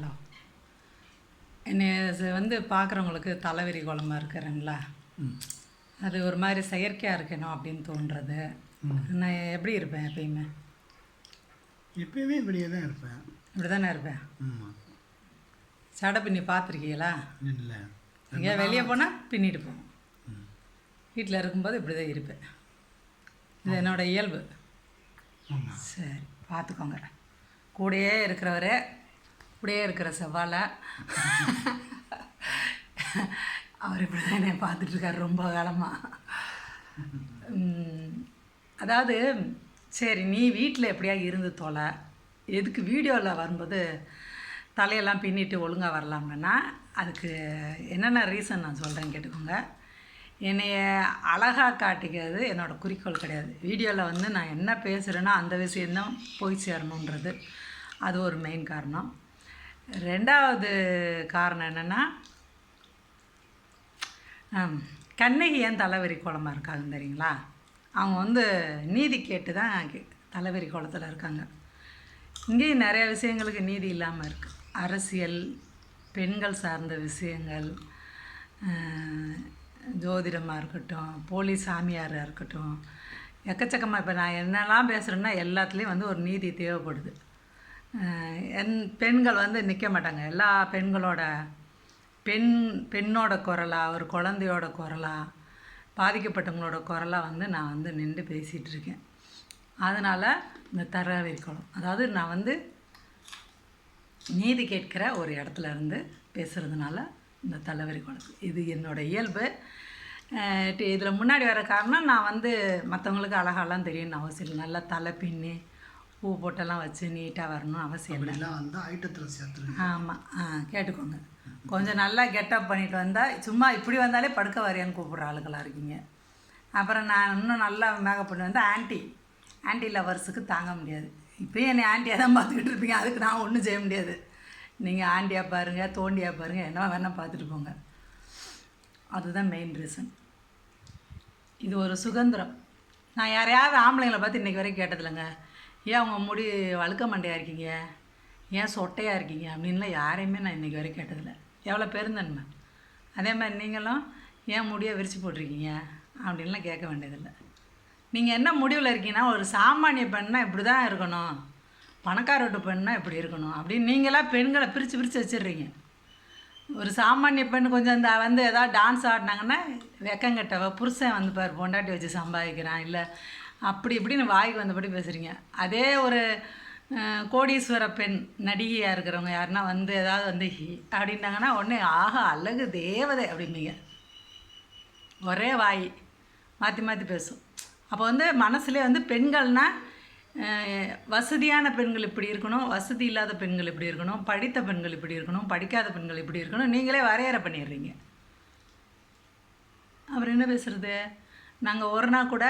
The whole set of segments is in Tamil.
ஹலோ என்னை வந்து பார்க்குறவங்களுக்கு தலைவரி குழம்பா இருக்கிறேங்களா அது ஒரு மாதிரி செயற்கையாக இருக்கணும் அப்படின்னு தோன்றது. நான் எப்படி இருப்பேன் எப்பயுமே? எப்பயுமே இப்படியே தான் இருப்பேன். இப்படி தானே இருப்பேன் சடை பின்னி பார்த்துருக்கீங்களா? இல்லை. எங்கேயா வெளியே போனால் பின்னிட்டு போவோம். வீட்டில் இருக்கும்போது இப்படி தான் இருப்பேன். இது என்னோட இயல்பு. சரி பார்த்துக்கோங்க. கூடயே இருக்கிறவரே இப்படியே இருக்கிற செவ்வாலை. அவர் இப்படி தான் என்னை பார்த்துட்ருக்காரு ரொம்ப காலமாக அதாவது சரி நீ வீட்டில் எப்படியா இருந்து தொலை? எதுக்கு வீடியோவில் வரும்போது தலையெல்லாம் பின்னிட்டு ஒழுங்காக வரலாம்னா அதுக்கு என்னென்ன ரீசன் நான் சொல்கிறேன் கேட்டுக்கோங்க. என்னைய அழகாக காட்டிக்கிறது என்னோடய குறிக்கோள் கிடையாது. வீடியோவில் வந்து நான் என்ன பேசுகிறேனோ அந்த விஷயந்தான் போய் சேரணுன்றது. அது ஒரு மெயின் காரணம். ரெண்டாவது காரணம் என்னென்னா கண்ணகி ஏன் தலைவரி குளமா இருக்காங்க தெரியுங்களா? அவங்க வந்து நீதி கேட்டு தான் கே- தலைவரி குளத்தில் இருக்காங்க. இங்கேயும் நிறைய விஷயங்களுக்கு நீதி இல்லாமல் இருக்குது அரசியல் பெண்கள் சார்ந்த விஷயங்கள் ஜோதிடமாக இருக்கட்டும் போலீஸ் சாமியாராக இருக்கட்டும் எக்கச்சக்கமாக இப்போ நான் என்னெல்லாம் பேசுகிறேன்னா எல்லாத்துலேயும் வந்து ஒரு நீதி தேவைப்படுது. என் பெண்கள் வந்து நிற்க மாட்டாங்க. எல்லா பெண்களோட பெண் பெண்ணோட குரலா ஒரு குழந்தையோட குரலா பாதிக்கப்பட்டவங்களோட குரலாக வந்து நான் வந்து நின்று பேசிகிட்டு இருக்கேன். அதனால் இந்த தரவை குளம் அதாவது நான் வந்து நீதி கேட்கிற ஒரு இடத்துல இருந்து பேசுகிறதுனால இந்த தலைவரி குளம் இது என்னோட இயல்பு. இதில் முன்னாடி வர காரணம் நான் வந்து மற்றவங்களுக்கு அழகாலாம் தெரியும் அவசியம் இல்லை. நல்லா தலை பின்னி பூ போட்டெல்லாம் வச்சு நீட்டாக வரணும்னு அவசியம் இல்லை. வந்தால் ஐட்டத்தில் சேர்த்துருங்க. ஆமாம் ஆ கேட்டுக்கோங்க. கொஞ்சம் நல்லா கெட்டப் பண்ணிட்டு வந்தால் சும்மா இப்படி வந்தாலே படுக்க வரையான்னு கூப்பிட்ற ஆளுகளாக இருக்கீங்க. அப்புறம் நான் இன்னும் நல்லா மேக்கப் பண்ணி வந்து ஆன்ட்டி ஆன்ட்டி லவர்ஸுக்கு தாங்க முடியாது. இப்போயும் என்னை ஆன்ட்டியாக தான் பார்த்துக்கிட்டு இருப்பீங்க. அதுக்கு நான் ஒன்றும் செய்ய முடியாது. நீங்கள் ஆண்டியாக பாருங்கள் தோண்டியாக பாருங்கள் என்ன வேணால் பார்த்துட்டு போங்க. அதுதான் மெயின் ரீசன் இது ஒரு சுதந்திரம். நான் யாரையாவது ஆம்பளைங்களை பார்த்து இன்றைக்கி வரைக்கும் கேட்டதில்லைங்க. ஏன் உங்கள் முடி வழுக்க மண்டையாக இருக்கீங்க? ஏன் சொட்டையாக இருக்கீங்க? அப்படின்லாம் யாரையுமே நான் இன்றைக்கி வரைக்கும் கேட்டதில்லை. எவ்வளோ பெருந்தன்மை. அதே மாதிரி நீங்களும் ஏன் முடியை விரித்து போட்டிருக்கீங்க? அப்படின்லாம் கேட்க வேண்டியதில்லை. நீங்கள் என்ன முடிவில் இருக்கீங்கன்னா ஒரு சாமானிய பெண்ணா இப்படி தான் இருக்கணும். பணக்கார வீட்டு பெண்ணா இப்படி இருக்கணும். அப்படின்னு நீங்களாம் பெண்களை பிரித்து பிரித்து வச்சிடுறீங்க. ஒரு சாமானிய பெண் கொஞ்சம் இந்த வந்து ஏதாவது டான்ஸ் ஆடினாங்கன்னா வெக்கங்கட்டவ புருஷன் வந்து பாரு பொண்டாட்டி வச்சு சம்பாதிக்கிறான். இல்லை அப்படி இப்படின்னு வாய்க்கு வந்தபடி பேசுகிறீங்க அதே ஒரு கோடீஸ்வர பெண் நடிகையாக இருக்கிறவங்க யாருன்னா வந்து ஏதாவது வந்து ஹி அப்படின்னாங்கன்னா உடனே ஆஹா அழகு தேவதை அப்படிம்பீங்க ஒரே வாய் மாற்றி மாற்றி பேசும். அப்போ வந்து மனசுலேயே வந்து பெண்கள்னால் வசதியான பெண்கள் இப்படி இருக்கணும் வசதி இல்லாத பெண்கள் இப்படி இருக்கணும் படித்த பெண்கள் இப்படி இருக்கணும் படிக்காத பெண்கள் இப்படி இருக்கணும் நீங்களே வரையறை பண்ணிடுறீங்க. அப்புறம் என்ன பேசுகிறது நாங்கள் ஒரு நாள் கூட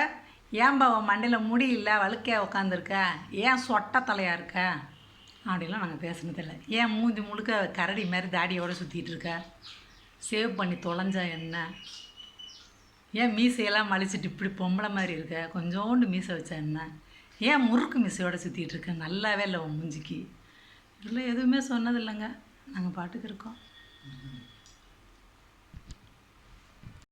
ஏன்பா உன் மண்டையில் முடி இல்லை வழுக்கையாக உட்காந்துருக்க ஏன் சொட்ட தலையாக இருக்க? அப்படிலாம் நாங்கள் பேசினதில்லை ஏன் மூஞ்சி முழுக்க கரடி மாதிரி தாடியோடு சுற்றிட்டு இருக்க? சேவ் பண்ணி தொலைஞ்சா என்ன? ஏன் மீசையெல்லாம் மலிச்சிட்டு இப்படி பொம்பளை மாதிரி இருக்க? கொஞ்சோண்டு மீசை வச்சா என்ன? ஏன் முறுக்கு மீசையோட சுற்றிட்டு இருக்க? நல்லாவே இல்லை உன் மூஞ்சிக்கு. இதெல்லாம் எதுவுமே சொன்னதில்லைங்க நாங்கள் பாட்டுக்கு இருக்கோம்.